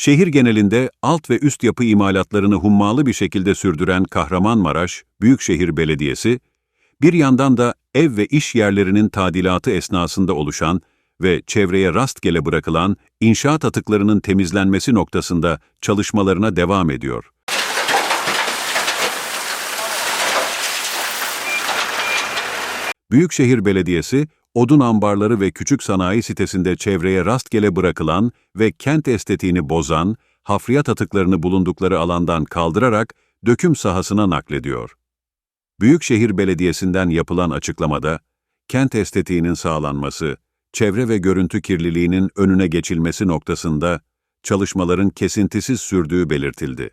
Şehir genelinde alt ve üst yapı imalatlarını hummalı bir şekilde sürdüren Kahramanmaraş Büyükşehir Belediyesi, bir yandan da ev ve iş yerlerinin tadilatı esnasında oluşan ve çevreye rastgele bırakılan inşaat atıklarının temizlenmesi noktasında çalışmalarına devam ediyor. Büyükşehir Belediyesi, odun ambarları ve küçük sanayi sitesinde çevreye rastgele bırakılan ve kent estetiğini bozan, hafriyat atıklarını bulundukları alandan kaldırarak döküm sahasına naklediyor. Büyükşehir Belediyesi'nden yapılan açıklamada, kent estetiğinin sağlanması, çevre ve görüntü kirliliğinin önüne geçilmesi noktasında çalışmaların kesintisiz sürdüğü belirtildi.